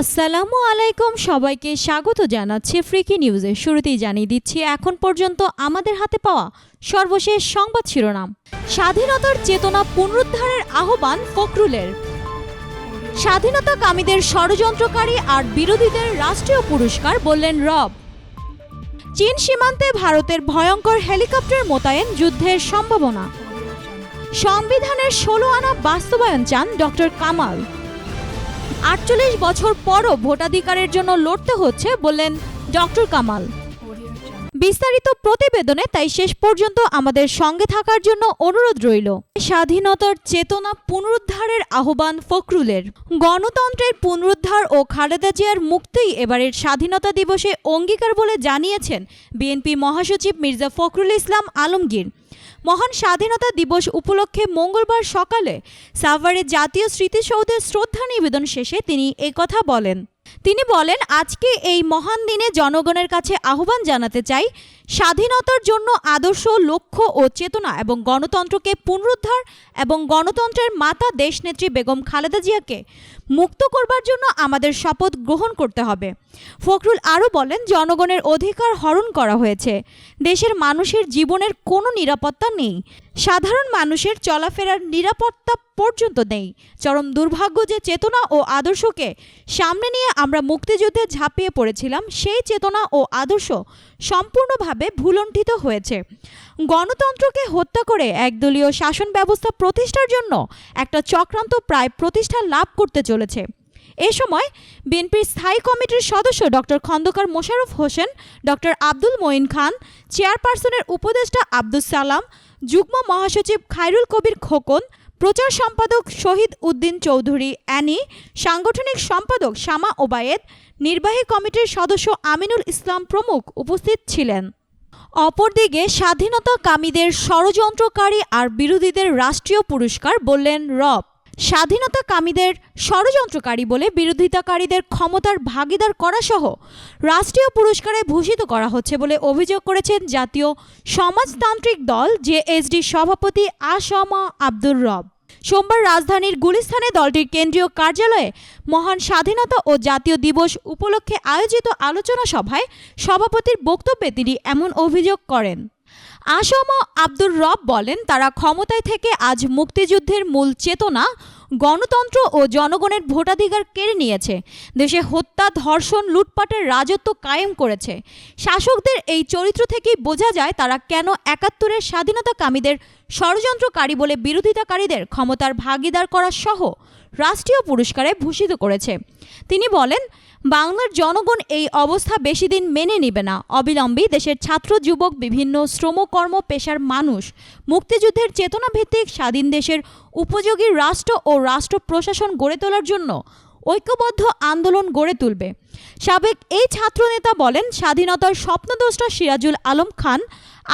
আসসালামু আলাইকুম। সবাইকে স্বাগত জানাচ্ছি ফ্রিকি নিউজে। শুরুতেই জানিয়ে দিচ্ছি, এখন পর্যন্ত আমাদের হাতে পাওয়া সর্বশেষ সংবাদ শিরোনাম। স্বাধীনতার চেতনা পুনরুদ্ধারের আহ্বান ফখরুলের। স্বাধীনতা কামীদের ষড়যন্ত্রকারী আর বিরোধীদের রাষ্ট্রীয় পুরস্কার বললেন রব। চীন সীমান্তে ভারতের ভয়ঙ্কর হেলিকপ্টার মোতায়েন যুদ্ধের সম্ভাবনা। সংবিধানের ষোলো আনা বাস্তবায়ন চান ডক্টর কামাল। আটচল্লিশ বছর পরও ভোটাধিকারের জন্য লড়তে হচ্ছে বললেন ডক্টর কামাল। বিস্তারিত প্রতিবেদনে তাই শেষ পর্যন্ত আমাদের সঙ্গে থাকার জন্য অনুরোধ রইল। স্বাধীনতার চেতনা পুনরুদ্ধারের আহ্বান ফখরুলের। গণতন্ত্রের পুনরুদ্ধার ও খালেদা জিয়ার মুক্তিই এবারের স্বাধীনতা দিবসে অঙ্গীকার বলে জানিয়েছেন বিএনপি মহাসচিব মির্জা ফখরুল ইসলাম আলমগীর। মহান স্বাধীনতা দিবস উপলক্ষে মঙ্গলবার সকালে সাভারে জাতীয় স্মৃতিসৌধে শ্রদ্ধা নিবেদন শেষে তিনি কথা বলেন। তিনি বলেন, আজকে এই মহান দিনে জনগণের কাছে আহ্বান জানাতে চাই, স্বাধীনতার জন্য আদর্শ, লক্ষ্য ও চেতনা এবং গণতন্ত্রকে পুনরুদ্ধার এবং গণতন্ত্রের মাতা দেশনেত্রী বেগম খালেদা জিয়াকে মুক্ত করবার জন্য আমাদের শপথ গ্রহণ করতে হবে। ফখরুল আরও বলেন, জনগণের অধিকার হরণ করা হয়েছে। দেশের মানুষের জীবনের কোনো নিরাপত্তা নেই। সাধারণ মানুষের চলাফেরার নিরাপত্তা পর্যন্ত নেই। চরম দুর্ভাগ্য যে চেতনা ও আদর্শকে সামনে নিয়ে আমরা মুক্তিযুদ্ধে ঝাঁপিয়ে পড়েছিলাম, সেই চেতনা ও আদর্শ সম্পূর্ণভাবে ভুলণ্ঠিত হয়েছে। গণতন্ত্রকে হত্যা করে একদলীয় শাসন ব্যবস্থা প্রতিষ্ঠার জন্য একটা চক্রান্ত প্রায় প্রতিষ্ঠা লাভ করতে চলেছে। এ সময় বিএনপির স্থায়ী কমিটির সদস্য ডক্টর খন্দকার মোশাররফ হোসেন ডক্টর আব্দুল মঈন খান, চেয়ারপারসনের উপদেষ্টা আব্দুস সালাম যুগ্ম মহাসচিব খায়রুল কবির খোকন, প্রচার সম্পাদক শহীদ উদ্দিন চৌধুরী অ্যানি, সাংগঠনিক সম্পাদক শামা ওবায়েদ, নির্বাহী কমিটির সদস্য আমিনুল ইসলাম প্রমুখ উপস্থিত ছিলেন। অপরদিকে স্বাধীনতা কামীদের ষড়যন্ত্রকারী আর বিরোধীদের রাষ্ট্রীয় পুরস্কার বললেন রব। স্বাধীনতা কামীদের ষড়যন্ত্রকারী বলে বিরোধিতাকারীদের ক্ষমতার ভাগিদার করা সহ রাষ্ট্রীয় পুরস্কারে ভূষিত করা হচ্ছে বলে অভিযোগ করেছেন জাতীয় সমাজতান্ত্রিক দল জেএসডি সভাপতি আসমা আব্দুর রব। সোমবার রাজধানীর গুলিস্থানে দলটির কেন্দ্রীয় কার্যালয়ে মহান স্বাধীনতা ও জাতীয় দিবস উপলক্ষে আয়োজিত আলোচনা সভায় সভাপতির বক্তব্যে তিনি এমন অভিযোগ করেন। আসম আব্দুর রব বলেন, তারা ক্ষমতায় থেকে আজ মুক্তিযুদ্ধের মূল চেতনা গণতন্ত্র ও জনগণের ভোটাধিকার কেড়ে নিয়েছে। দেশে হত্যা, ধর্ষণ, লুটপাটের রাজত্ব কায়েম করেছে। শাসকদের এই চরিত্র থেকেই বোঝা যায় তারা কেন একাত্তরের স্বাধীনতাকামীদের ষড়যন্ত্রকারী বলে বিরোধিতাকারীদের ক্ষমতার ভাগিদার করা সহ রাষ্ট্রীয় পুরস্কারে ভূষিত করেছে। তিনি বলেন বাংলার জনগণ এই অবস্থা বেশি দিন মেনে নেবে না। অবিলম্বে দেশের ছাত্র, যুবক, বিভিন্ন শ্রমকর্ম, পেশার মানুষ মুক্তিযুদ্ধের চেতনাভিত্তিক স্বাধীন দেশের উপযোগী রাষ্ট্র ও রাষ্ট্র প্রশাসন গড়ে তোলার জন্য ঐক্যবদ্ধ আন্দোলন গড়ে তুলবে। সাবেক এই ছাত্রনেতা বলেন, স্বাধীনতার স্বপ্নদ্রষ্টা সিরাজুল আলম খান,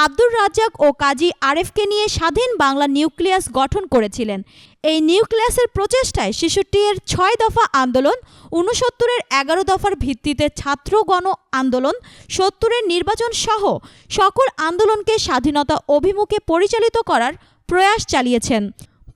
আব্দুর রাজ্জাক ও কাজী আরেফকে নিয়ে স্বাধীন বাংলা নিউক্লিয়াস গঠন করেছিলেন। এই নিউক্লিয়াসের প্রচেষ্টায় এর ছয় দফা আন্দোলন উনসত্তরের এগারো দফার ভিত্তিতে ছাত্র গণ আন্দোলন, সত্তরের নির্বাচন সহ সকল আন্দোলনকে স্বাধীনতা অভিমুখে পরিচালিত করার প্রয়াস চালিয়েছেন।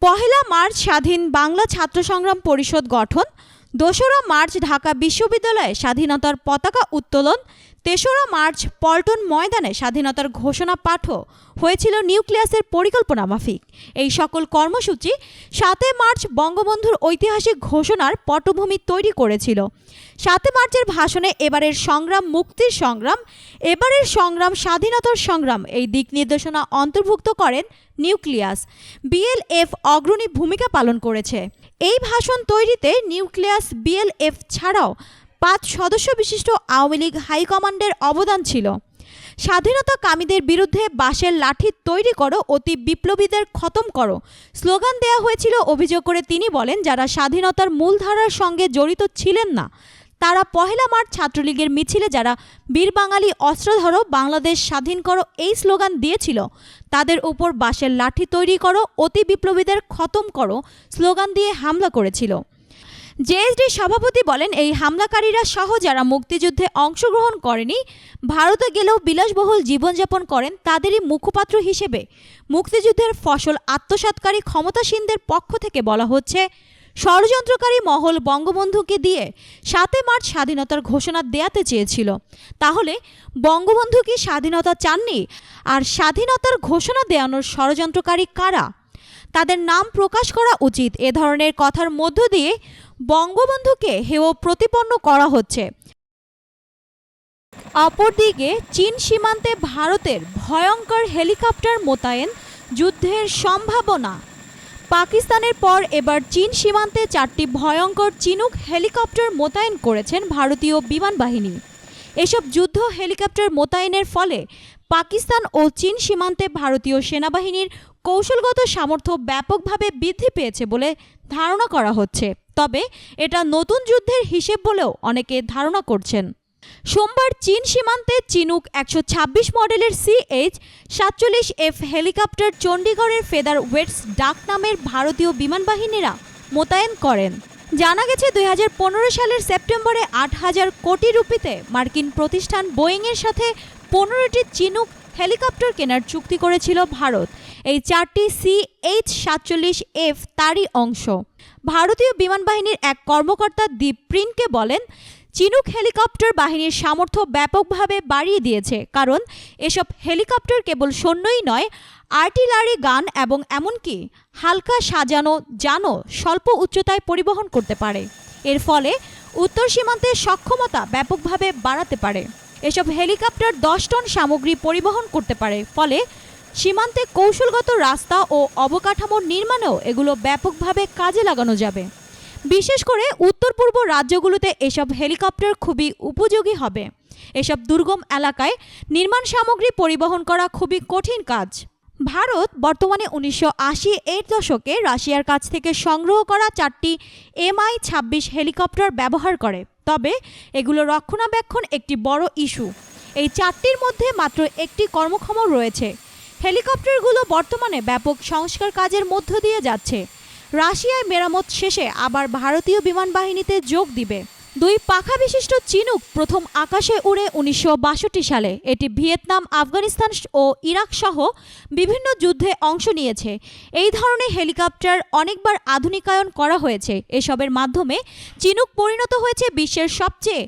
পহেলা মার্চ স্বাধীন বাংলা ছাত্র সংগ্রাম পরিষদ গঠন, দোসরা মার্চ ঢাকা বিশ্ববিদ্যালয়ে স্বাধীনতার পতাকা উত্তোলন তেসরা মার্চ পল্টন ময়দানে স্বাধীনতার ঘোষণা পাঠও হয়েছিল নিউক্লিয়াসের পরিকল্পনা মাফিক। এই সকল কর্মসূচি সাতই মার্চ বঙ্গবন্ধুর ঐতিহাসিক ঘোষণার পটভূমি তৈরি করেছিল। সাতই মার্চের ভাষণে এবারের সংগ্রাম মুক্তির সংগ্রাম, এবারের সংগ্রাম স্বাধীনতার সংগ্রাম, এই দিক নির্দেশনা অন্তর্ভুক্ত করেন নিউক্লিয়াস। বিএলএফ অগ্রণী ভূমিকা পালন করেছে। এই ভাষণ তৈরিতে নিউক্লিয়াস বিএলএফ ছাড়াও পাঁচ সদস্য বিশিষ্ট আওয়ামী লীগ হাইকমান্ডের অবদান ছিল। স্বাধীনতা কামীদের বিরুদ্ধে বাঁশের লাঠি তৈরি করো, অতি বিপ্লবীদের খতম করো। স্লোগান দেয়া হয়েছিল অভিযোগ করে তিনি বলেন, যারা স্বাধীনতার মূলধারার সঙ্গে জড়িত ছিলেন না, তারা পহেলা মার্চ ছাত্রলীগের মিছিলে যারা বীর বাঙালি অস্ত্র ধরো, বাংলাদেশ স্বাধীন করো এই স্লোগান দিয়েছিল। তাদের উপর বাঁশের লাঠি তৈরি করো, অতি বিপ্লবীদের খতম করো স্লোগান দিয়ে হামলা করেছিল। জেএসডি সভাপতি বলেন, এই হামলাকারীরা সহ যারা মুক্তিযুদ্ধে অংশগ্রহণ করেনি, ভারতে গেলেও বিলাসবহুল জীবনযাপন করেন তাদেরই মুখপাত্র হিসেবে। মুক্তিযুদ্ধের ফসল আত্মসাৎকারী ক্ষমতাসীনদের পক্ষ থেকে বলা হচ্ছে, ষড়যন্ত্রকারী মহল বঙ্গবন্ধুকে দিয়ে সাতে মার্চ স্বাধীনতার ঘোষণা দেয়াতে চেয়েছিল। তাহলে বঙ্গবন্ধু কি স্বাধীনতা চাননি? আর স্বাধীনতার ঘোষণা দেওয়ানোর ষড়যন্ত্রকারী কারা? তাদের নাম প্রকাশ করা উচিত এ ধরনের কথার মধ্য দিয়ে বঙ্গবন্ধুকে হেয় প্রতিপন্ন করা হচ্ছে। অপরদিকে চীন সীমান্তে ভারতের ভয়ঙ্কর হেলিকপ্টার মোতায়েন যুদ্ধের সম্ভাবনা। পাকিস্তানের পর এবার চীন সীমান্তে চারটি ভয়ঙ্কর চিনুক হেলিকপ্টার মোতায়েন করেছেন ভারতীয় বিমান বাহিনী। এসব যুদ্ধ হেলিকপ্টার মোতায়েনের ফলে পাকিস্তান ও চীন সীমান্তে ভারতীয় সেনাবাহিনীর কৌশলগত সামর্থ্য ব্যাপকভাবে বৃদ্ধি পেয়েছে বলে ধারণা করা হচ্ছে। তবে এটা নতুন যুদ্ধের হিসেব বলেও অনেকে ধারণা করছেন। সোমবার চীন সীমান্তে চিনুক একশো ছাব্বিশ মডেলের সিএইচ সাতচল্লিশ এফ হেলিকপ্টার চণ্ডীগড়ের ফেদার ওয়েটস ডাক নামের ভারতীয় বিমান বাহিনীরা মোতায়েন করেন। জানা গেছে দুই হাজার পনেরো সালের সেপ্টেম্বরে আট হাজার কোটি রুপিতে মার্কিন প্রতিষ্ঠান বোয়িংয়ের সাথে পনেরোটি চিনুক হেলিকপ্টার কেনার চুক্তি করেছিল ভারত। এই চারটি সি এইচ সাতচল্লিশ এফ তারই অংশ। ভারতীয় বিমান বাহিনীর এক কর্মকর্তা দীপ প্রিনকে বলেন, চিনুক হেলিকপ্টার বাহিনীর সামর্থ্য ব্যাপকভাবে বাড়িয়ে দিয়েছে, কারণ এসব হেলিকপ্টার কেবল সৈন্যই নয়, আর্টিলারি গান এবং এমনকি হালকা সাজানো যানও স্বল্প উচ্চতায় পরিবহন করতে পারে। এর ফলে উত্তর সীমান্তের সক্ষমতা ব্যাপকভাবে বাড়াতে পারে। এসব হেলিকপ্টার দশ টন সামগ্রী পরিবহন করতে পারে, ফলে সীমান্তে কৌশলগত রাস্তা ও অবকাঠামো নির্মাণেও এগুলো ব্যাপকভাবে কাজে লাগানো যাবে। বিশেষ করে উত্তর পূর্ব রাজ্যগুলোতে এসব হেলিকপ্টার খুবই উপযোগী হবে। এসব দুর্গম এলাকায় নির্মাণ সামগ্রী পরিবহন করা খুবই কঠিন কাজ। ভারত বর্তমানে উনিশশো আশি এর দশকে রাশিয়ার কাছ থেকে সংগ্রহ করা চারটি এমআই ছাব্বিশ হেলিকপ্টার ব্যবহার করে। তবে এগুলো রক্ষণাবেক্ষণ একটি বড় ইস্যু। এই চারটির মধ্যে মাত্র একটি কর্মক্ষম রয়েছে। হেলিকপ্টারগুলো বর্তমানে ব্যাপক সংস্কার কাজের মধ্য দিয়ে যাচ্ছে। রাশিয়ায় মেরামত শেষে আবার ভারতীয় বিমান বাহিনীতে যোগ দিবে। দুই পাখা বিশিষ্ট চিনুক প্রথম আকাশে উড়ে উনিশশো বাষট্টি সালে। এটি ভিয়েতনাম, আফগানিস্তান ও ইরাক সহ বিভিন্ন যুদ্ধে অংশ নিয়েছে। এই ধরনের হেলিকপ্টার অনেকবার আধুনিকায়ন করা হয়েছে। এসবের মাধ্যমে চিনুক পরিণত হয়েছে বিশ্বের সবচেয়ে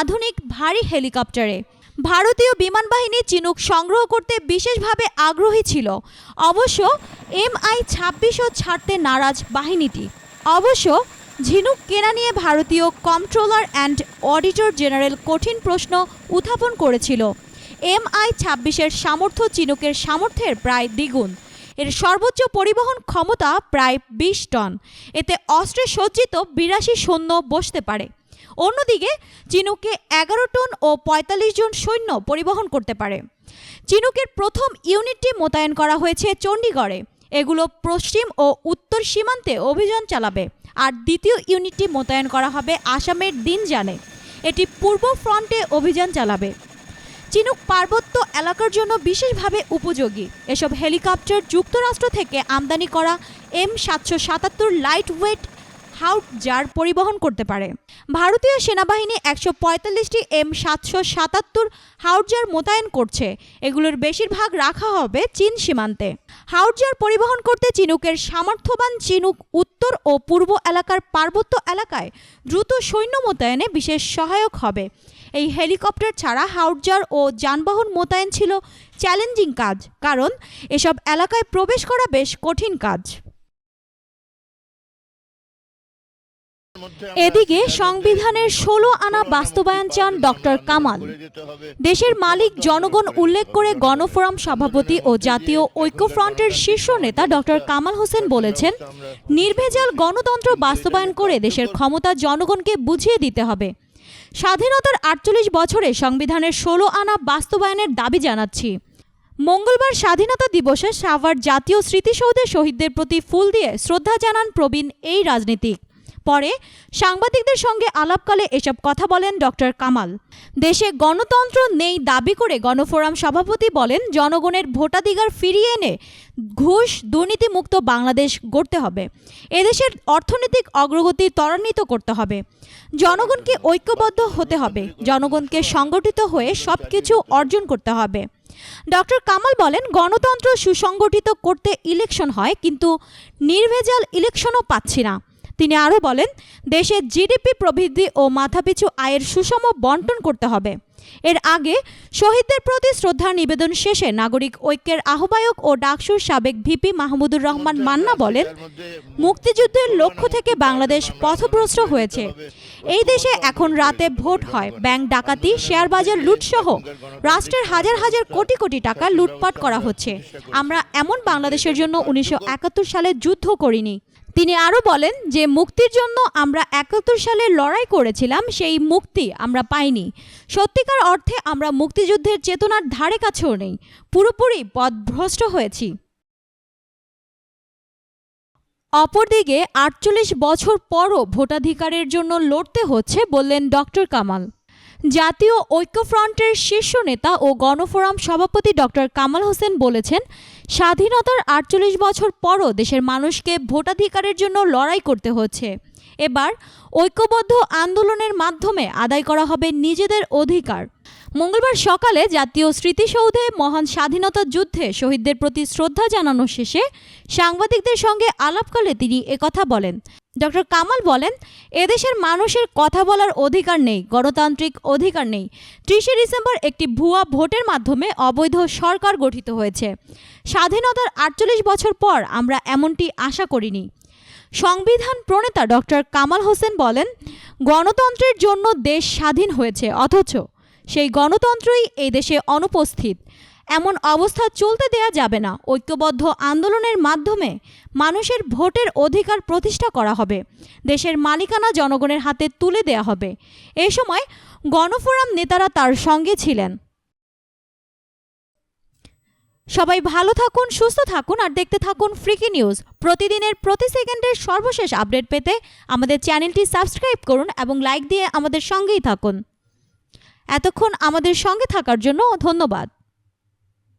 আধুনিক ভারী হেলিকপ্টারে। ভারতীয় বিমান বাহিনী চিনুক সংগ্রহ করতে বিশেষভাবে আগ্রহী ছিল। অবশ্য এম এমআই ছাব্বিশও ছাড়তে নারাজ বাহিনীটি। অবশ্য ঝিনুক কেনা নিয়ে ভারতীয় কন্ট্রোলার অ্যান্ড অডিটর জেনারেল কঠিন প্রশ্ন উত্থাপন করেছিল। এমআই ছাব্বিশের সামর্থ্য চিনুকের সামর্থ্যের প্রায় দ্বিগুণ। এর সর্বোচ্চ পরিবহন ক্ষমতা প্রায় বিশ টন। এতে অস্ত্রে সজ্জিত বিরাশি সৈন্য বসতে পারে। অন্যদিকে চিনুকে এগারো টন ও পঁয়তাল্লিশ জন সৈন্য পরিবহন করতে পারে। চিনুকের প্রথম ইউনিটটি মোতায়েন করা হয়েছে চণ্ডীগড়ে। এগুলো পশ্চিম ও উত্তর সীমান্তে অভিযান চালাবে। আর দ্বিতীয় ইউনিটটি মোতায়েন করা হবে আসামের দিন জানে এটি পূর্ব ফ্রন্টে অভিযান চালাবে। চিনুক পার্বত্য এলাকার জন্য বিশেষভাবে উপযোগী। এসব হেলিকপ্টার যুক্তরাষ্ট্র থেকে আমদানি করা এম সাতশো সাতাত্তর লাইট ওয়েট হাউট জার পরিবহন করতে পারে। ভারতীয় সেনাবাহিনী একশো পঁয়তাল্লিশটি এম সাতশো সাতাত্তর হাউটজার মোতায়েন করছে। এগুলোর বেশিরভাগ রাখা হবে চীন সীমান্তে। হাউটজার পরিবহন করতে চিনুকের সামর্থ্যবান চিনুক উত্তর ও পূর্ব এলাকার পার্বত্য এলাকায় দ্রুত সৈন্য মোতায়েনে বিশেষ সহায়ক হবে। এই হেলিকপ্টার ছাড়া হাউটজার ও যানবাহন মোতায়েন ছিল চ্যালেঞ্জিং কাজ, কারণ এসব এলাকায় প্রবেশ করা বেশ কঠিন কাজ। এদিকে সংবিধানের ষোলো আনা বাস্তবায়ন চান ডক্টর কামাল। দেশের মালিক জনগণ উল্লেখ করে গণফোরাম সভাপতি ও জাতীয় ঐক্যফ্রন্টের শীর্ষ নেতা ডক্টর কামাল হোসেন বলেছেন, নির্ভেজাল গণতন্ত্র বাস্তবায়ন করে দেশের ক্ষমতা জনগণকে বুঝিয়ে দিতে হবে। স্বাধীনতার আটচল্লিশ বছরে সংবিধানের ষোলো আনা বাস্তবায়নের দাবি জানাচ্ছি। মঙ্গলবার স্বাধীনতা দিবসে সাভার জাতীয় স্মৃতিসৌধে শহীদদের প্রতি ফুল দিয়ে শ্রদ্ধা জানান প্রবীণ এই রাজনীতিক। পরে সাংবাদিকদের সঙ্গে আলাপকালে এসব কথা বলেন ডক্টর কামাল। দেশে গণতন্ত্র নেই দাবি করে গণফোরাম সভাপতি বলেন, জনগণের ভোটাধিকার ফিরিয়ে এনে ঘুষ দুর্নীতিমুক্ত বাংলাদেশ গড়তে হবে। এদেশের অর্থনৈতিক অগ্রগতি ত্বরান্বিত করতে হবে। জনগণকে ঐক্যবদ্ধ হতে হবে। জনগণকে সংগঠিত হয়ে সব কিছু অর্জন করতে হবে। ডক্টর কামাল বলেন, গণতন্ত্র সুসংগঠিত করতে ইলেকশন হয়, কিন্তু নির্ভেজাল ইলেকশনও পাচ্ছি না। তিনি আরও বলেন, দেশে জিডিপি প্রবৃদ্ধি ও মাথাপিছু আয়ের সুষম বন্টন করতে হবে। এর আগে শহীদদের প্রতি শ্রদ্ধা নিবেদন শেষে নাগরিক ঐক্যের আহ্বায়ক ও ডাকসুর সাবেক ভিপি মাহমুদুর রহমান মান্না বলেন, মুক্তিযুদ্ধের লক্ষ্য থেকে বাংলাদেশ পথভ্রষ্ট হয়েছে। এই দেশে এখন রাতে ভোট হয়, ব্যাংক ডাকাতি, শেয়ার বাজার লুটসহ রাষ্ট্রের হাজার হাজার কোটি কোটি টাকা লুটপাট করা হচ্ছে। আমরা এমন বাংলাদেশের জন্য উনিশশো একাত্তর সালে যুদ্ধ করিনি। তিনি আরও বলেন যে মুক্তির জন্য আমরা একাত্তর সালে লড়াই করেছিলাম, সেই মুক্তি আমরা পাইনি। সত্যিকার অর্থে আমরা মুক্তিযুদ্ধের চেতনার ধারে কাছেও নেই, পুরোপুরি পথভ্রষ্ট হয়েছি। অপরদিকে আটচল্লিশ বছর পরও ভোটাধিকারের জন্য লড়তে হচ্ছে বললেন ডক্টর কামাল। জাতীয় ঐক্যফ্রন্টের শীর্ষ নেতা ও গণফোরাম সভাপতি ডক্টর কামাল হোসেন বলেছেন স্বাধীনতার আটচল্লিশ বছর পরও দেশের মানুষকে ভোটাধিকারের জন্য লড়াই করতে হচ্ছে। এবার ঐক্যবদ্ধ আন্দোলনের মাধ্যমে আদায় করা হবে নিজেদের অধিকার। মঙ্গলবার সকালে জাতীয় স্মৃতিসৌধে মহান স্বাধীনতা যুদ্ধে শহীদদের প্রতি শ্রদ্ধা জানানো শেষে সাংবাদিকদের সঙ্গে আলাপকালে তিনি একথা বলেন ডক্টর কামাল বলেন, এদেশের মানুষের কথা বলার অধিকার নেই, গণতান্ত্রিক অধিকার নেই। ত্রিশে ডিসেম্বর একটি ভুয়া ভোটের মাধ্যমে অবৈধ সরকার গঠিত হয়েছে। স্বাধীনতার আটচল্লিশ বছর পর আমরা এমনটি আশা করিনি। সংবিধান প্রণেতা ডক্টর কামাল হোসেন বলেন, গণতন্ত্রের জন্য দেশ স্বাধীন হয়েছে, অথচ সেই গণতন্ত্রই এই দেশে অনুপস্থিত। এমন অবস্থা চলতে দেয়া যাবে না। ঐক্যবদ্ধ আন্দোলনের মাধ্যমে মানুষের ভোটের অধিকার প্রতিষ্ঠা করা হবে। দেশের মালিকানা জনগণের হাতে তুলে দেয়া হবে। এ সময় গণফোরাম নেতারা তার সঙ্গে ছিলেন। সবাই ভালো থাকুন, সুস্থ থাকুন আর দেখতে থাকুন ফ্রিকি নিউজ। প্রতিদিনের প্রতি সেকেন্ডের সর্বশেষ আপডেট পেতে আমাদের চ্যানেলটি সাবস্ক্রাইব করুন এবং লাইক দিয়ে আমাদের সঙ্গেই থাকুন। এতক্ষণ আমাদের সঙ্গে থাকার জন্য ধন্যবাদ।